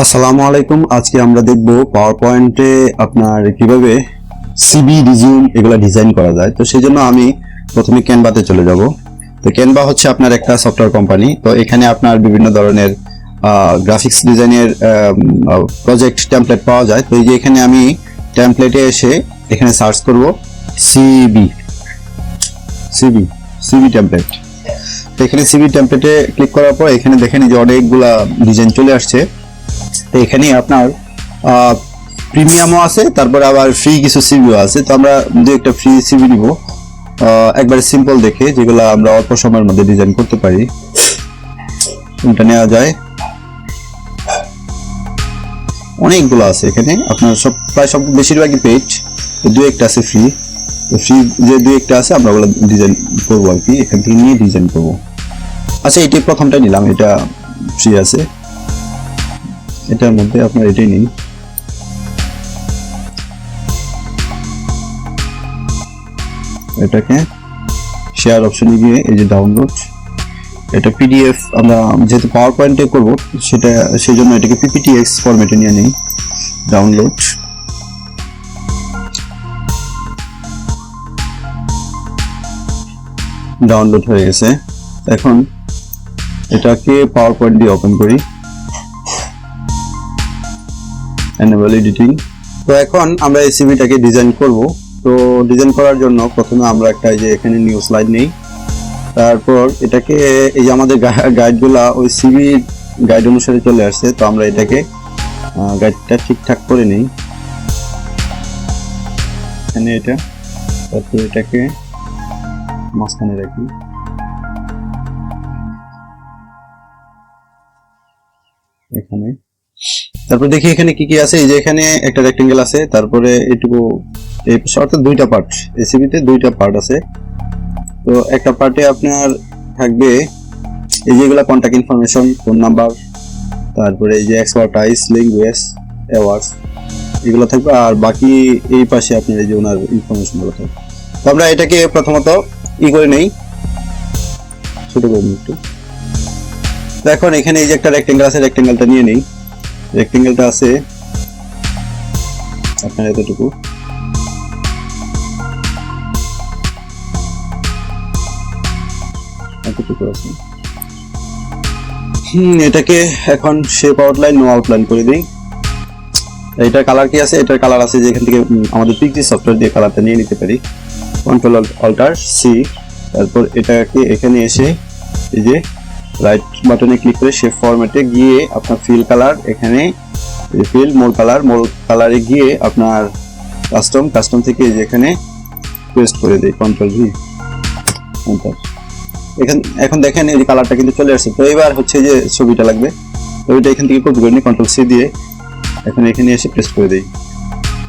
আসসালামু আলাইকুম। আজকে আমরা দেখব পাওয়ার পয়েন্টে আপনার কীভাবে সিবি রিজিউম এগুলো ডিজাইন করা যায়। তো সেই জন্য আমি প্রথমে ক্যানভাতে চলে যাব। তো ক্যানভা হচ্ছে আপনার একটা সফটওয়্যার কোম্পানি তো এখানে আপনার বিভিন্ন ধরনের গ্রাফিক্স ডিজাইনের প্রজেক্ট টেমপ্লেট পাওয়া যায়। তো এই যে এখানে আমি টেমপ্লেটে এসে এখানে সার্চ করব সিবি সিবি সিবি টেমপ্লেট এখানে সিবি টেমপ্লেটে ক্লিক করার পর এখানে দেখেন যে অনেকগুলা ডিজাইন চলে আসছে। তো এখানে আপনার প্রিমিয়ামও আছে, তারপরে আবার ফ্রি কিছু সিবিও আছে। তো আমরা দু একটা ফ্রি সিবি নিব। একবারে সিম্পল দেখে, যেগুলো আমরা অল্প সময়ের মধ্যে ডিজাইন করতে পারি। কোনটা নেওয়া যায়? অনেকগুলো আছে এখানে। আপনার সব, প্রায় সব, বেশিরভাগই পেজ দু একটা আছে ফ্রি ফ্রি যে দু একটা আছে, আমরা ওগুলো ডিজাইন করব আর কি। এখান থেকে নিয়ে ডিজাইন করব। আচ্ছা এটি প্রথমটা নিলাম, এটা ফ্রি আছে। এটার মধ্যে আপনার এটাই নিন এটাকে শেয়ার অপশনে গিয়ে এই যে ডাউনলোড এটা পিডিএফ আমরা যেহেতু পাওয়ার পয়েন্টে করব, সেটা সেই জন্য এটাকে পিপিটিএক্স ফরম্যাটে নিয়ে নিই ডাউনলোড ডাউনলোড হয়ে গেছে। এখন এটাকে পাওয়ার পয়েন্ট দিয়ে ওপেন করি। এনেবল এডিটিং তো এখন আমরা এই সিভিটাকে ডিজাইন করব। তো ডিজাইন করার জন্য প্রথমে আমরা একটা যে এখানে নিউ স্লাইড নেই। তারপর এটাকে এই যে আমাদের গাইডগুলা ওই সিভি গাইড অনুসারে চলে আসছে। তো আমরা এটাকে গাইডটা ঠিকঠাক করে নিই। এখানে এটা, তারপর এটাকে মাঝখানে রাখি। এখানে। তারপর দেখি এখানে কি কি আছে, এই যে এখানে একটা রেক্টেঙ্গেল আছে, তারপরে এটুকু, এই অর্থাৎ দুইটা পার্ট এসিবিতে দুইটা পার্ট আছে। তো একটা পার্টে আপনার থাকবে, এই যেগুলা কন্ট্যাক্ট ইনফরমেশন ফোন নাম্বার তারপরে এই যে এক্সপার্টাইজ ল্যাঙ্গুয়েজ অ্যাওয়ার্ডস এগুলো থাকবে, আর বাকি এই পাশে আপনার এই যে ওনার ইনফরমেশনগুলো থাকবে। তো আমরা এটাকে প্রথমত ই করে নেই। ছোট করে একটু। এখন এখানে এই যে একটা রেক্টেঙ্গেল আছে রেক্টেঙ্গেলটা নিয়ে নেই। রেক্টেঙ্গেলটা আছে। আপনার এতটুকু। এতটুকু আছে। এটাকে এখন শেপ আউটলাইন নো আউটলাইন করে দিই। এটার কালার কি আছে? এটার কালার আছে যেখান থেকে আমাদের পিকজি সফটওয়্যার দিয়ে কালারটা নিয়ে নিতে পারি। কন্ট্রোল অল্টার সি তারপর এটাকে এখানে এসে, এই যে রাইট বাটনে ক্লিক করে শেপ ফরম্যাটে গিয়ে আপনার ফিল কালার এখানে ফিল মোল কালার মোল কালারে গিয়ে আপনার কাস্টম কাস্টম থেকে এই যে এখানে পেস্ট করে দেই কন্ট্রোল ভি এখান, এখন দেখেন এই কালারটা কিন্তু চলে আসছে। তো এবার হচ্ছে যে ছবিটা লাগবে। তো ওইটা এখান থেকে কপি করে নিই কন্ট্রোল সি দিয়ে এখন, এখানে এসে পেস্ট করে দেই।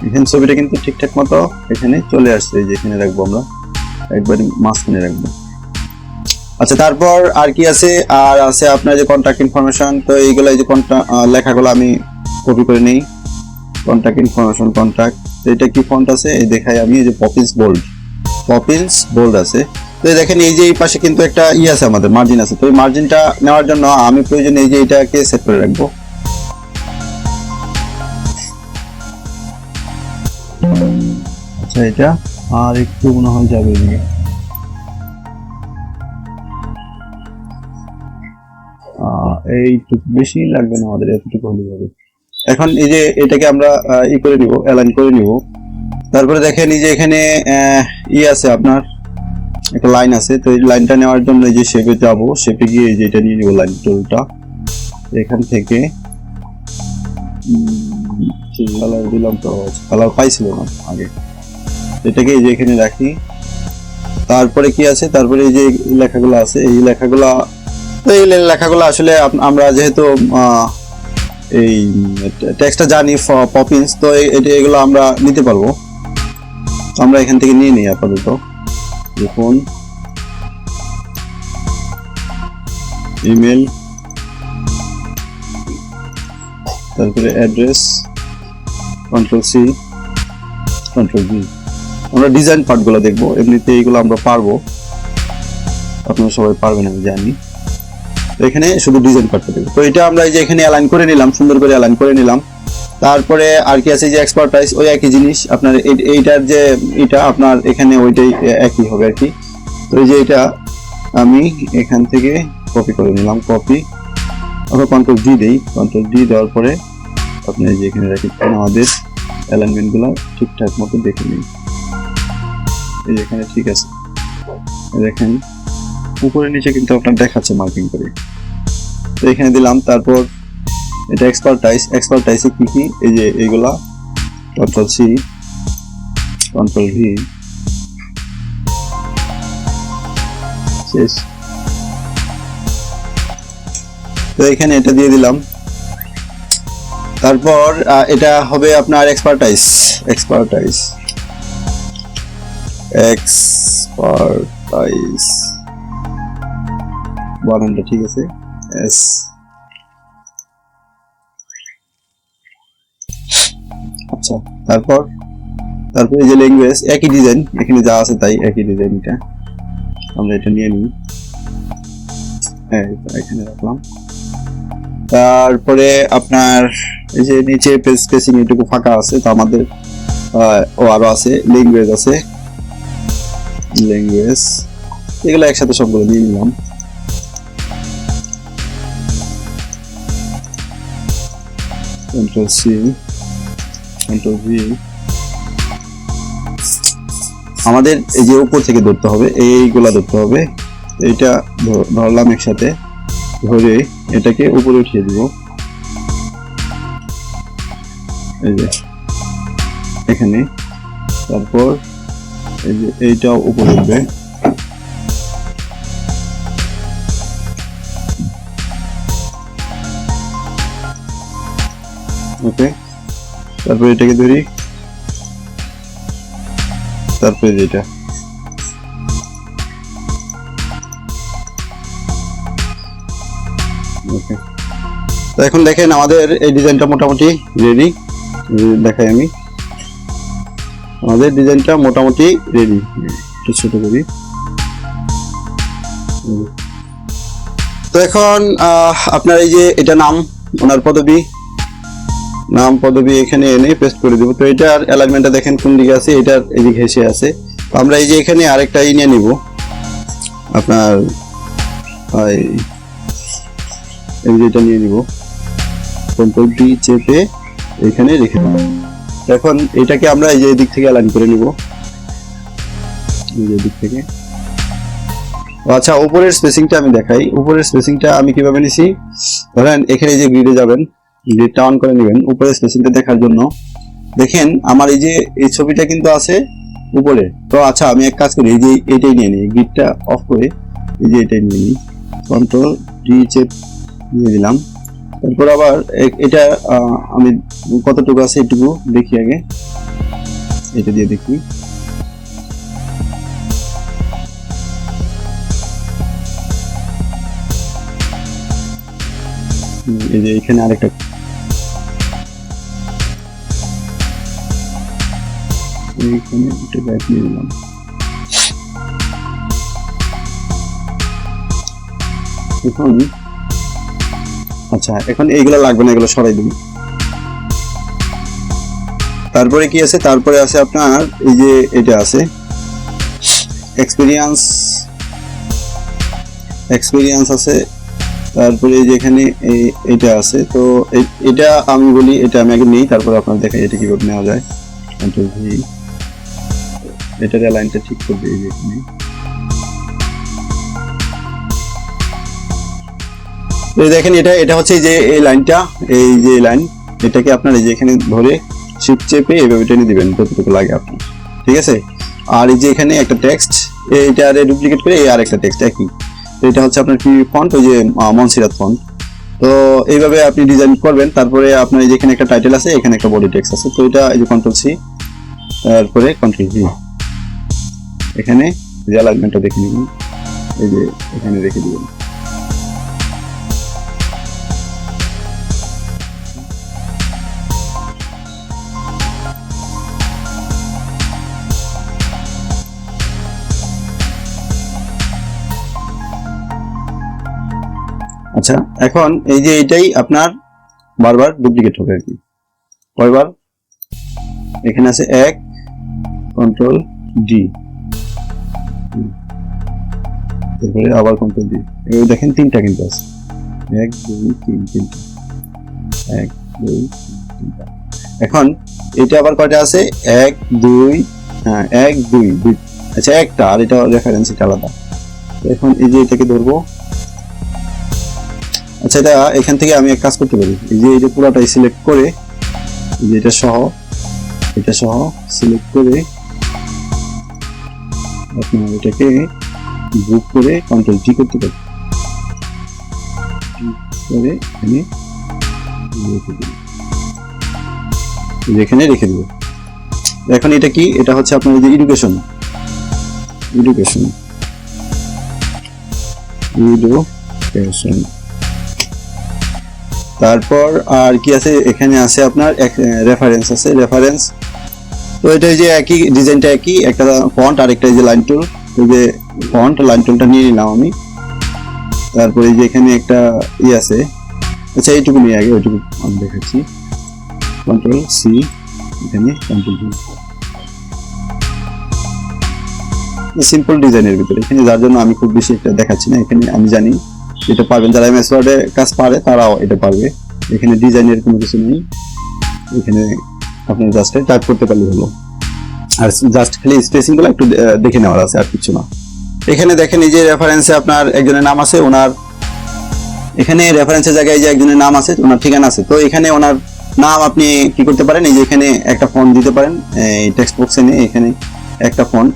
এখানে ছবিটা কিন্তু ঠিকঠাক মতো এখানে চলে আসছে। এই যে এখানে রাখব আমরা। একবার মাঝখানে রাখব। আচ্ছা তারপর আর কি আছে? আর আছে আপনার যে কন্ট্যাক্ট ইনফরমেশন তো এইগুলো এই যে লেখাগুলো আমি কপি করে নেই। কন্ট্যাক্ট ইনফরমেশন কন্ট্যাক্ট এটা কি ফন্ট আছে? এই দেখাই আমি, এই যে পপিন্স বোল্ড পপিন্স বোল্ড আছে। তো দেখেন, এই যে এই পাশে কিন্তু একটা ই আছে আমাদের মার্জিন আছে। তো এই মার্জিনটা নেওয়ার জন্য আমি প্রয়োজন এই যে এটাকে সেট করে রাখব। আচ্ছা এটা আর একটু মনে হয় যাবে এদিকে। এইটুকু বেশি লাগবে না আমাদের, এতটুকু হলেই হবে। এখন এই যে এটাকে আমরা ই করে নিব অ্যালাইন করে নিব। তারপরে দেখেন এই যে এখানে ই আছে আপনার, একটা লাইন আছে। তো এই লাইনটা নেওয়ার জন্য এই যে শেপে যাব শেপে গিয়ে এই যে এটা নিয়ে নিব লাইন টুলটা এখান থেকে কালার দিলাম তো কালার পাইছিল না আগে। এটাকে এই যে এখানে রাখি। তারপরে কি আছে? তারপরে এই যে লেখাগুলো আছে, এই লেখাগুলো তো এই লেখাগুলো আসলে আমরা যেহেতু এই টেক্সটটা জানি পপিন্স তো এগুলো আমরা নিতে পারব। আমরা এখান থেকে নিয়ে নিই আপাতত। দেখুন। ইমেল তারপরে address control C control B আমরা ডিজাইন পার্টগুলো দেখব। এমনিতে এইগুলো আমরা পারব। আপনারা সবাই পারবেন আমি জানি। এখানে শুধু ডিজাইন করতে দেবে। তো এটা আমরা এই যে এখানে অ্যালাইন করে নিলাম, সুন্দর করে অ্যালাইন করে নিলাম। তারপরে আর কি আছে যে এক্সপার্টাইজ ওই একই জিনিস। আপনার এই- এইটার যে এটা, আপনার এখানে ওইটাই একই হবে আর কি। তো এই যে এটা আমি এখান থেকে কপি করে নিলাম কপি আমরা কন্ট্রোল ডি দেই। কন্ট্রোল ডি দেওয়ার পরে আপনি যে এখানে রাখি, আমাদের অ্যালাইনমেন্টগুলো ঠিকঠাক মতো দেখে নিন। এই এখানে ঠিক আছে। দেখেন উপরে নিচে কিন্তু আপনার দেখাচ্ছে মার্কিং করে। তো এখানে দিলাম, তারপর এটা এক্সপার্টাইজ এক্সপার্টাইজে কি কি? এই যে এইগুলা কন্ট্রোল সি কন্ট্রোল ভি শেষ। তো এখানে এটা দিয়ে দিলাম। তারপর এটা হবে আপনার এক্সপার্টাইজ এক্সপার্টাইজ এক্সপার্টাইজ বানানটা ঠিক আছে। এস। আচ্ছা তারপর? তারপর এই যে ল্যাঙ্গুয়েজ একই ডিজাইন এখানে যা আছে তাই একই ডিজাইনটা আমরা এটা নিয়ে নিই। হ্যাঁ এখানে রাখলাম। তারপরে আপনার এই যে নিচে স্পেসিং এটুকু ফাঁকা আছে, তো আমাদের ও আরও আছে ল্যাঙ্গুয়েজ আছে। ল্যাঙ্গুয়েজ এগুলো একসাথে সবগুলো নিয়ে নিলাম। কন্ট্রোল সি কন্ট্রোল ভি আমাদের এই যে উপর থেকে ধরতে হবে, এইগুলা ধরতে হবে। এইটা ধরলাম একসাথে। ধরে এটাকে উপরে উঠিয়ে দিব। এই যে, এখানে। তারপর এই যে এইটা উপরে উঠবে। ওকে। তারপর এটাকে ধরি। তারপরে যেটা। ওকে। তো এখন দেখেন আমাদের এই ডিজাইনটা মোটামুটি রেডি দেখাই আমি। আমাদের ডিজাইনটা মোটামুটি রেডি একটু ছোট করি। তো এখন আপনার এই যে এটা নাম, ওনার পদবি। নাম, পদবি এখানে এনে পেস্ট করে দেবো। তো এটার অ্যালাইনমেন্টটা দেখেন কোন দিকে আছে, এটার এদিকে হেসে আছে। আমরা এই যে এখানে আরেকটা ই নিয়ে নিব। আপনার এই যে এটা নিয়ে নিব। কন্ট্রোল চেপে এখানে রেখে দেবো। এখন এটাকে আমরা এই যে এদিক থেকে অ্যালাইন করে নিব। দিক থেকে। আচ্ছা উপরের স্পেসিংটা আমি দেখাই। উপরের স্পেসিংটা আমি কীভাবে নিছি? ধরেন এখানে এই যে গ্রিডে যাবেন। গ্রিডটা অন করে নেবেন, উপরের স্পেসিংটা দেখার জন্য। দেখেন, আমার এই যে, এই ছবিটা কিন্তু আছে উপরে। তো আচ্ছা আমি এক কাজ করি, এই যে এটাই নিয়ে নিই গ্রিডটা অফ করে, এই যে এটাই নিয়ে নিই। কন্ট্রোল ডি চেপ নিয়ে দিলাম। তারপর আবার এটা আমি কতটুকু আছে এটুকু দেখি আগে। এটা দিয়ে দেখি। এই যে এখানে আরেকটা এইখানে একটা ব্যাগ নিয়ে নিলাম। এখন আচ্ছা এখন এইগুলো লাগবে না, এগুলো সরাই দিবি। তারপরে কি আছে? তারপরে আছে আপনার এই যে এটা আছে। এক্সপিরিয়েন্স এক্সপিরিয়েন্স আছে। তারপরে এই যে এখানে এই- এটা আছে। তো এটা আমি বলি, এটা আমি আগে নিই, তারপরে আপনার দেখাই এটা কীভাবে নেওয়া যায়। এটার লাইনটা ঠিক করবে এই যে এখানে। এই দেখেন, এটা এটা হচ্ছে যে এই লাইনটা, এই যে লাইন, এটাকে আপনার এই যে এখানে ধরে শিফট চেপে এইভাবে টেনে দিবেন, যতটুকু লাগে আপনার। ঠিক আছে? আর এই যে এখানে একটা টেক্সট এইটা আর ডুপ্লিকেট করে এই আর একটা টেক্সট একই এটা হচ্ছে আপনার কি ফন্ট ওই যে মনসিরাত ফন্ট তো এইভাবে আপনি ডিজাইন করবেন, তারপরে আপনার যে এখানে একটা টাইটেল আছে, এখানে একটা বডি টেক্সট আছে, তো এটা এই যে কন্ট্রোল সি তারপরে কন্ট্রোল ভি এখানে যে অ্যালাইনমেন্টটা দেখে নিবেন এই যে এখানে রেখে দিবেন আচ্ছা এখন এই যে এটাই আপনার বারবার ডুপ্লিকেট হবে আর কি। কয়বার? এখানে আছে এক কন্ট্রোল ডি তারপরে আবার কন্ট্রোল ডি এবার দেখেন তিনটা কিন্তু আছে। এক দুই তিন তিনটা এক দুই তিন, তিনটা এখন এটা আবার কয়টা আছে? এক দুই হ্যাঁ এক দুই দুই। আচ্ছা একটা আর এটা রেফারেন্স এটা আলাদা। এখন এই যে এটাকে ধরবো। আচ্ছা এটা এখান থেকে আমি এক কাজ করতে পারি। এই যে এটা পুরোটাই সিলেক্ট করে এই যে এটা সহ এটা সহ সিলেক্ট করে আপনার এটাকে গ্রুপ করে কন্ট্রোল জি করতে পারি। করে এখানে রেখে রেখে দিব। এখন এটা কি? এটা হচ্ছে আপনার যে এডুকেশন এডুকেশন এডুকেশন তারপর আর কি আছে? এখানে আছে আপনার রেফারেন্স আছে। রেফারেন্স তো এটা যে একই ডিজাইনটা একই। একটা ফন্ট আর একটা যে লাইন টুল যে ফন্ট লাইন নিয়ে নিলাম আমি। তারপরে যে এখানে একটা ই আছে। আচ্ছা এইটুকু নিয়ে আগে ওইটুকু আমি দেখাচ্ছি। কন্ট্রোল সি এখানে কন্ট্রোল ভি সিম্পল ডিজাইনের ভিতরে। এখানে যার জন্য আমি খুব বেশি একটা দেখাচ্ছি না, এখানে আমি জানি। এটা পারবেন যারা এমএস ওয়ার্ডে কাজ পারে, তারাও এটা পারবে। এখানে ডিজাইনের কোনো কিছু নেই। এখানে আপনি জাস্ট টাইপ করতে পারলে হলো। আর জাস্ট খালি স্পেসিংগুলো একটু দেখে নেওয়ার আছে, আর কিছু না। এখানে দেখেন এই যে রেফারেন্সে আপনার একজনের নাম আছে, ওনার এখানে রেফারেন্সের জায়গায় যে একজনের নাম আছে, ওনার ঠিকানা আছে। তো এখানে ওনার নাম আপনি কি করতে পারেন? এই যে এখানে একটা ফন্ট দিতে পারেন, এই টেক্সট বক্সে নিয়ে এখানে একটা ফন্ট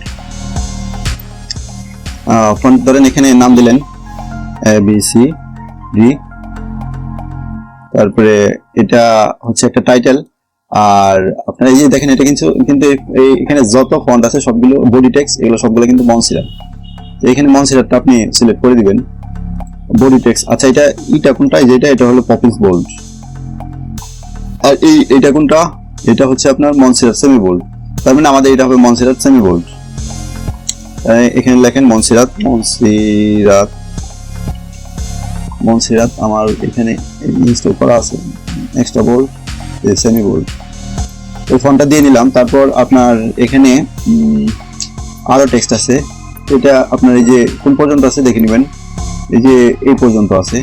ফন্ট ধরেন এখানে নাম দিলেন এ বি সি ডি তারপরে এটা হচ্ছে একটা টাইটেল আর আপনার এই যে দেখেন, এটা কিন্তু কিন্তু এখানে যত ফন্ট আছে, সবগুলো বডি টেক্সট এগুলো সবগুলো কিন্তু মনসিরার এখানে মনসিরারটা আপনি সিলেক্ট করে দিবেন। বডি টেক্সট আচ্ছা এটা এটা কোনটা? এই যে এটা হলো পপিন্স বোল্ড আর এই এটা কোনটা? এটা হচ্ছে আপনার মনসিরার সেমি বোল্ড তার মানে আমাদের এটা হবে মনসিরাত সেমি বোল্ড এখানে লেখেন মনসিরাত মনসিরাত মনসিরাত আমার এখানে ইনস্টল করা আছে। এক্সট্রা বোল্ড সেমি বোল্ড ওই ফোনটা দিয়ে নিলাম। তারপর আপনার এখানে উম, আরও টেক্সট আছে। এটা আপনার এই যে কোন পর্যন্ত আছে দেখে নেবেন। এই যে এই পর্যন্ত আছে।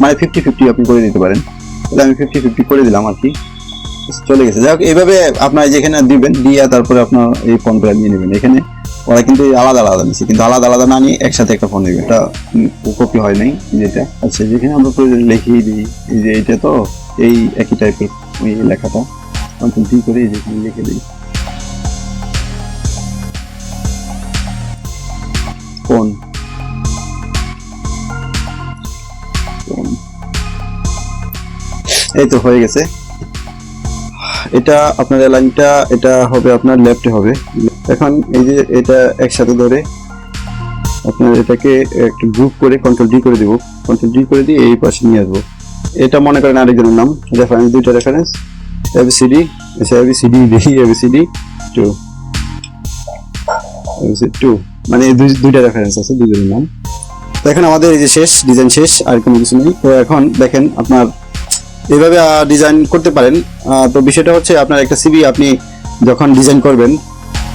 মানে ফিফটি ফিফটি আপনি করে দিতে পারেন। তাহলে আমি ফিফটি ফিফটি করে দিলাম আর কি। চলে গেছে। যাই এইভাবে আপনার যেখানে দিবেন, দিয়ে তারপরে আপনার এই ফোনটা নিয়ে নেবেন। এখানে ওরা কিন্তু আলাদা আলাদা নিচ্ছে কিন্তু আলাদা আলাদা না নিয়ে একসাথে একটা ফোন নেবে। এটা কপি হয় নাই যেটা। আচ্ছা যেখানে আমরা প্রয়োজন লিখিয়ে দিই, এই যে এইটা তো, এই একই টাইপের লেখাটা। কন্ট্রোল ডি করে, এই যে এখানে লিখে দিই। কোন? এই তো হয়ে গেছে। এটা আপনার লাইনটা, এটা হবে আপনার লেফটে হবে। এখন এই যে এটা একসাথে ধরে, আপনার এটাকে একটু গ্রুপ করে কন্ট্রোল ডি করে দিব। কন্ট্রোল ডি করে দিয়ে এই পাশে নিয়ে আসব। এটা মনে করেন আরেকজনের নাম। রেফারেন্স দুইটা reference A B C D আচ্ছা এবিসিডি দেখি A B C D two A B C D two মানে দুই- দুইটা রেফারেন্স আছে, দুজনের নাম। তো এখন আমাদের এই যে শেষ ডিজাইন শেষ, আর কোনো কিছু নেই। তো এখন দেখেন আপনার এইভাবে ডিজাইন করতে পারেন। তো বিষয়টা হচ্ছে আপনার একটা সিবি আপনি যখন ডিজাইন করবেন,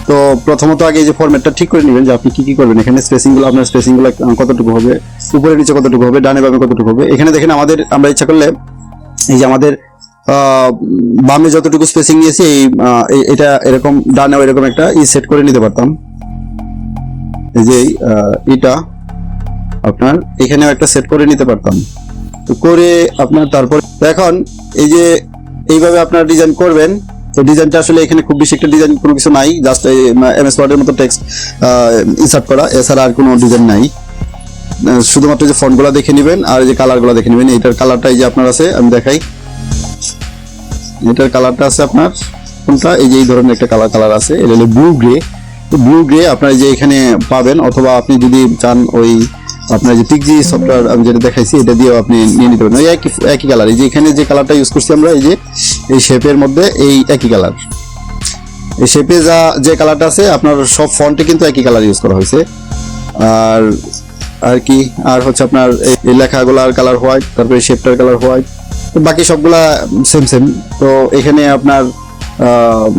তো প্রথমত আগে যে ফরম্যাটটা ঠিক করে নেবেন যে আপনি কি কি করবেন। এখানে স্পেসিংগুলো, আপনার স্পেসিংগুলো কতটুকু হবে, উপরে নিচে কতটুকু হবে, ডানে বামে কতটুকু হবে। এখানে দেখেন আমাদের, আমরা ইচ্ছা করলে এই যে আমাদের বামে যতটুকু স্পেসিং নিয়েছি, এই এটা এরকম, ডানেও এরকম একটা ই সেট করে নিতে পারতাম। যে এটা আপনার এখানেও একটা সেট করে নিতে পারতাম। তো করে আপনার তারপর এখন এই যে এইভাবে আপনারা ডিজাইন করবেন, তো ডিজাইনটা আসলে এখানে খুব বেশি একটা ডিজাইন কোনো কিছু নাই জাস্ট এমএস ওয়ার্ডের মতো টেক্সট ইনসার্ট করা, এছাড়া আর কোনো ডিজাইন নাই। শুধুমাত্র যে ফন্টগুলো দেখে নেবেন আর যে কালারগুলো দেখে নেবেন এটার কালারটা এই যে আপনার আছে, আমি দেখাই। এটার কালারটা আছে আপনার, কোনটা? এই যে এই ধরনের একটা কালার কালার আছে, এটা হলো ব্লু গ্রে ব্লু গ্রে আপনার যে এখানে পাবেন, অথবা আপনি যদি চান ওই আপনার যে পিকজি সফটওয়্যার আমি যেটা দেখাইছি, এটা দিয়েও আপনি নিয়ে নিতে পারেন। ওই একই একই কালার এই যে এখানে যে কালারটা ইউজ করছি আমরা, এই যে, এই শেপের মধ্যে এই একই কালার এই শেপে যা, যে কালারটা আছে, আপনার সব ফন্টে কিন্তু একই কালার ইউজ করা হয়েছে। আর আর কি, আর হচ্ছে আপনার এই- লেখাগুলার কালার হোয়াইট তারপরে শেপটার কালার হোয়াইট বাকি সবগুলা সেম সেম তো এখানে আপনার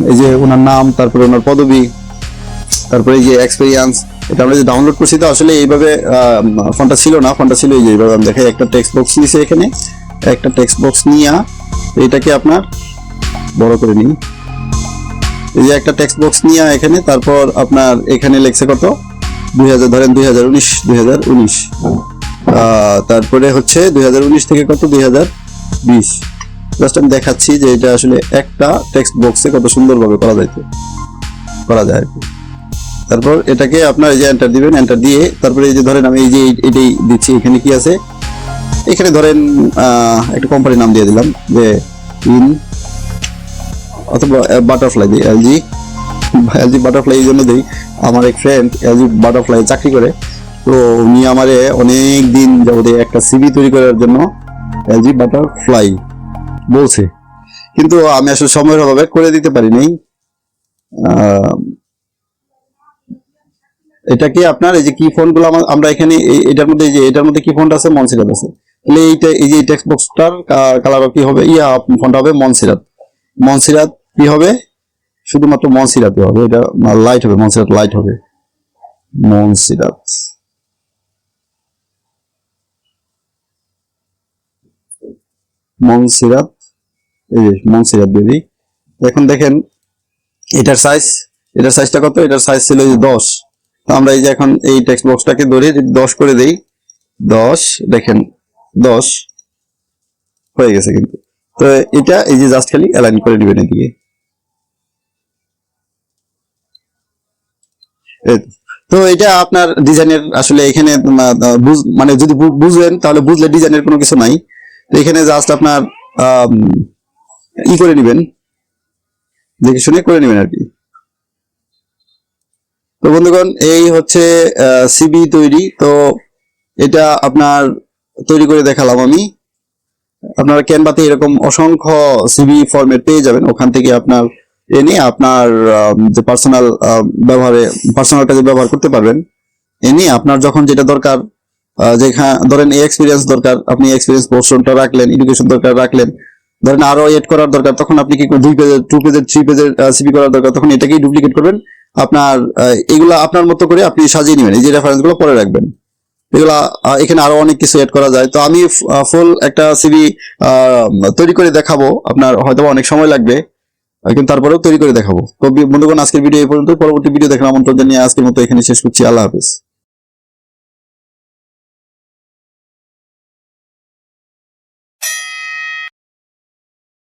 এই যে ওনার নাম, তারপরে ওনার পদবি তারপরে যে এক্সপিরিয়েন্স এটা আমরা যে ডাউনলোড করছি, তো আসলে এইভাবে ফোনটা ছিল না, ফোনটা ছিল এই যে এইভাবে আমি দেখাই, একটা টেক্সট বক্স নিয়েছে এখানে, একটা টেক্সট বক্স নিয়ে এটাকে আপনার বড় করে নিই এই যে একটা টেক্সট বক্স নিয়ে এখানে, তারপর আপনার এখানে লেখছে কত? দুই হাজার, ধরেন দুই হাজার উনিশ, দুই হাজার উনিশ। তারপরে হচ্ছে দুই হাজার উনিশ থেকে কত? দুই হাজার বিশ। জাস্ট আমি দেখাচ্ছি যে এটা আসলে একটা টেক্সট বক্সে কত সুন্দরভাবে করা যাইতে, করা যায় আর কি। তারপর এটাকে আপনার এই যে এন্টার দিবেন এন্টার দিয়ে তারপরে এই যে ধরেন আমি এই যে এটাই দিচ্ছি, এখানে কি আছে? এখানে ধরেন একটা কোম্পানির নাম দিয়ে দিলাম, যে ইন অথবা বাটারফ্লাই দিই এলজি এলজি বাটারফ্লাই এই জন্য দিই। আমার এক ফ্রেন্ড এলজি বাটারফ্লাই চাকরি করে, তো উনি আমারে অনেক দিন যাবত একটা সিভি তৈরি করার জন্য এলজি বাটারফ্লাই বলছে। কিন্তু আমি আসলে সময়ের অভাবে করে দিতে পারিনি এটা কি আপনার? এই যে কি ফোনগুলো আমরা এখানে এটার মধ্যে যে এটার মধ্যে কি ফোনটা আছে? মনসিরাত আছে। তাহলে এইটা এই যে টেক্সট বক্সটার কালার কি হবে? ইয়া, ফোনটা হবে মনসিরাত মনসিরাত কি হবে? শুধুমাত্র মনসিরাতই হবে। এটা লাইট হবে মনসিরাত লাইট হবে। মনসিরাত মনসিরাত এই যে মনসিরাত বেবি। এখন দেখেন, এটার সাইজ এটার সাইজটা কত? এটার সাইজ ছিল যে দশ। তো আমরা এই যে এখন এই টেক্সট বক্সটাকে ধরে দশ করে দেই, দশ, দেখেন, দশ হয়ে গেছে কিন্তু। তো এটা এই যে জাস্ট খালি অ্যালাইন করে দিবেন এদিকে। তো। এটা আপনার ডিজাইনের আসলে এখানে মানে যদি বু- বুঝলেন তাহলে বুঝলে ডিজাইনের কোনো কিছু নাই। এখানে জাস্ট আপনার ই করে নেবেন। দেখে শুনে করে নেবেন আর কি। তো বন্ধুগণ, এই হচ্ছে সিবি তৈরি। তো এটা আপনার তৈরি করে দেখালাম আমি। আপনারা ক্যানভাতে এরকম অসংখ্য সিবি ফরম্যাট পেয়ে যাবেন। ওখান থেকে আপনার এনে আপনার যে পার্সোনাল ব্যবহারে পার্সোনাল কাজে ব্যবহার করতে পারবেন। এনে আপনার যখন যেটা দরকার যেখানে, ধরেন এই এক্সপিরিয়েন্স দরকার, আপনি এক্সপিরিয়েন্স পোর্শনটা রাখলেন এডুকেশন দরকার রাখলেন ধরেন আরও এড করার দরকার, তখন আপনি কি দুই পেজের টু পেজের থ্রি পেজের সিবি করার দরকার, তখন এটাকেই ডুপ্লিকেট করবেন? আপনার এগুলা আপনার মতো করে আপনি সাজিয়ে নেবেন, এই যে রেফারেন্সগুলো পরে রাখবেন। এগুলা এখানে আরও অনেক কিছু এড করা যায়। তো আমি ফুল একটা সিবি তৈরি করে দেখাবো। আপনার হয়তো অনেক সময় লাগবে কিন্তু তারপরেও তৈরি করে দেখাবো। তো বন্ধুগণ, আজকের ভিডিও এই পর্যন্ত পরবর্তী ভিডিও দেখার আমন্ত্রণ জানিয়ে আজকের মতো এখানে শেষ করছি। আল্লাহ হাফেজ।